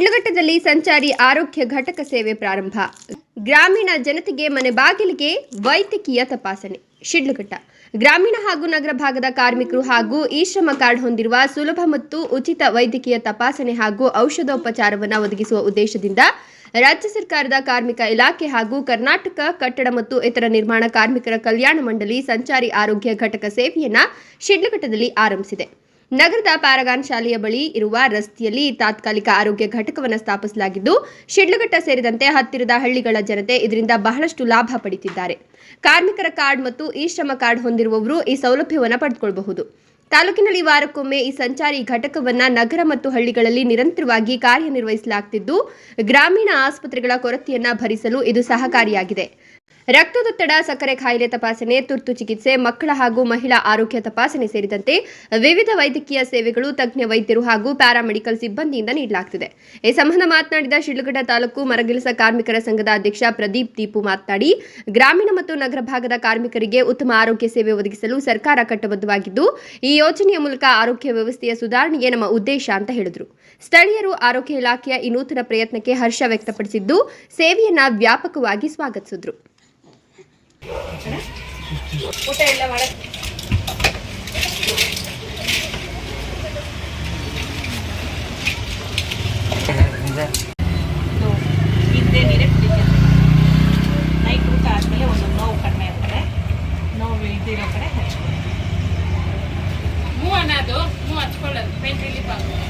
ಶಿಡ್ಲಘಟ್ಟದಲ್ಲಿ ಸಂಚಾರಿ ಆರೋಗ್ಯ ಘಟಕ ಸೇವೆ ಪ್ರಾರಂಭ. ಗ್ರಾಮೀಣ ಜನತೆಗೆ ಮನೆ ಬಾಗಿಲಿಗೆ ವೈದ್ಯಕೀಯ ತಪಾಸಣೆ. ಶಿಡ್ಲಘಟ್ಟ. ಗ್ರಾಮೀಣ ಹಾಗೂ ನಗರ ಭಾಗದ ಕಾರ್ಮಿಕರು ಹಾಗೂ ಈ ಶ್ರಮ ಕಾರ್ಡ್ ಹೊಂದಿರುವ ಸುಲಭ ಮತ್ತು ಉಚಿತ ವೈದ್ಯಕೀಯ ತಪಾಸಣೆ ಹಾಗೂ ಔಷಧೋಪಚಾರವನ್ನು ಒದಗಿಸುವ ಉದ್ದೇಶದಿಂದ ರಾಜ್ಯ ಸರ್ಕಾರದ ಕಾರ್ಮಿಕ ಇಲಾಖೆ ಹಾಗೂ ಕರ್ನಾಟಕ ಕಟ್ಟಡ ಮತ್ತು ಇತರ ನಿರ್ಮಾಣ ಕಾರ್ಮಿಕರ ಕಲ್ಯಾಣ ಮಂಡಳಿ ಸಂಚಾರಿ ಆರೋಗ್ಯ ಘಟಕ ಸೇವೆಯನ್ನ ಶಿಡ್ಲಘಟ್ಟದಲ್ಲಿ ಆರಂಭಿಸಿದೆ. ನಗರದ ಪ್ಯಾರಗಾನ್ ಶಾಲೆಯ ಬಳಿ ಇರುವ ರಸ್ತೆಯಲ್ಲಿ ತಾತ್ಕಾಲಿಕ ಆರೋಗ್ಯ ಘಟಕವನ್ನು ಸ್ಥಾಪಿಸಲಾಗಿದ್ದು, ಶಿಡ್ಲಘಟ್ಟ ಸೇರಿದಂತೆ ಹತ್ತಿರದ ಹಳ್ಳಿಗಳ ಜನತೆ ಇದರಿಂದ ಬಹಳಷ್ಟು ಲಾಭ ಪಡೆಯುತ್ತಿದ್ದಾರೆ ಕಾರ್ಮಿಕರ ಕಾರ್ಡ್ ಮತ್ತು ಇ ಶ್ರಮ ಕಾರ್ಡ್ ಹೊಂದಿರುವವರು ಈ ಸೌಲಭ್ಯವನ್ನು ಪಡೆದುಕೊಳ್ಳಬಹುದು ತಾಲೂಕಿನಲ್ಲಿ ವಾರಕ್ಕೊಮ್ಮೆ ಈ ಸಂಚಾರಿ ಘಟಕವನ್ನ ನಗರ ಮತ್ತು ಹಳ್ಳಿಗಳಲ್ಲಿ ನಿರಂತರವಾಗಿ ಕಾರ್ಯನಿರ್ವಹಿಸಲಾಗುತ್ತಿದ್ದು ಗ್ರಾಮೀಣ ಆಸ್ಪತ್ರೆಗಳ ಕೊರತೆಯನ್ನು ಭರಿಸಲು ಇದು ಸಹಕಾರಿಯಾಗಿದೆ. ರಕ್ತದೊತ್ತಡ ಸಕ್ಕರೆ ಕಾಯಿಲೆ ತಪಾಸಣೆ, ತುರ್ತು ಚಿಕಿತ್ಸೆ, ಮಕ್ಕಳ ಹಾಗೂ ಮಹಿಳಾ ಆರೋಗ್ಯ ತಪಾಸಣೆ ಸೇರಿದಂತೆ ವಿವಿಧ ವೈದ್ಯಕೀಯ ಸೇವೆಗಳು ತಜ್ಞ ವೈದ್ಯರು ಹಾಗೂ ಪ್ಯಾರಾಮೆಡಿಕಲ್ ಸಿಬ್ಬಂದಿಯಿಂದ ನೀಡಲಾಗುತ್ತಿದೆ ಈ ಸಂಬಂಧ ಮಾತನಾಡಿದ ಶಿಡ್ಲಘಟ್ಟ ತಾಲೂಕು ಮರಗೆಲಸ ಕಾರ್ಮಿಕರ ಸಂಘದ ಅಧ್ಯಕ್ಷ ಪ್ರದೀಪ್ ದೀಪು ಮಾತನಾಡಿ, ಗ್ರಾಮೀಣ ಮತ್ತು ನಗರ ಭಾಗದ ಕಾರ್ಮಿಕರಿಗೆ ಉತ್ತಮ ಆರೋಗ್ಯ ಸೇವೆ ಒದಗಿಸಲು ಸರ್ಕಾರ ಕಟ್ಟಬದ್ಧವಾಗಿದ್ದು, ಈ ಯೋಜನೆಯ ಮೂಲಕ ಆರೋಗ್ಯ ವ್ಯವಸ್ಥೆಯ ಸುಧಾರಣೆಗೆ ನಮ್ಮ ಉದ್ದೇಶ ಅಂತ ಹೇಳಿದರು. ಸ್ಥಳೀಯರು ಆರೋಗ್ಯ ಇಲಾಖೆಯ ಈ ನೂತನ ಪ್ರಯತ್ನಕ್ಕೆ ಹರ್ಷ ವ್ಯಕ್ತಪಡಿಸಿದ್ದು, ಸೇವೆಯನ್ನ ವ್ಯಾಪಕವಾಗಿ ಸ್ವಾಗತಿಸಿದ್ರು. ಊಟ ಎಲ್ಲ ಮಾಡಕ್ಕೆ ಇದ್ದೇ ನೀರೇ ಕುಡಿತೈತೆ ನೈಟ್ ಊಟ ಆದಮೇಲೆ ಒಂದು ನೋವು ಕಡಿಮೆ ಇರ್ತಾರೆ ನೋವು ಇದಿರೋ ಕಡೆ ಹಚ್ಕೊಳ್ಳೋದು ಅನ್ನೋದು ಹೂ ಹಚ್ಕೊಳ್ಳೋದು ಪೇಂಟ್ ರಿಲೀಫ್ ಆಗುತ್ತೆ.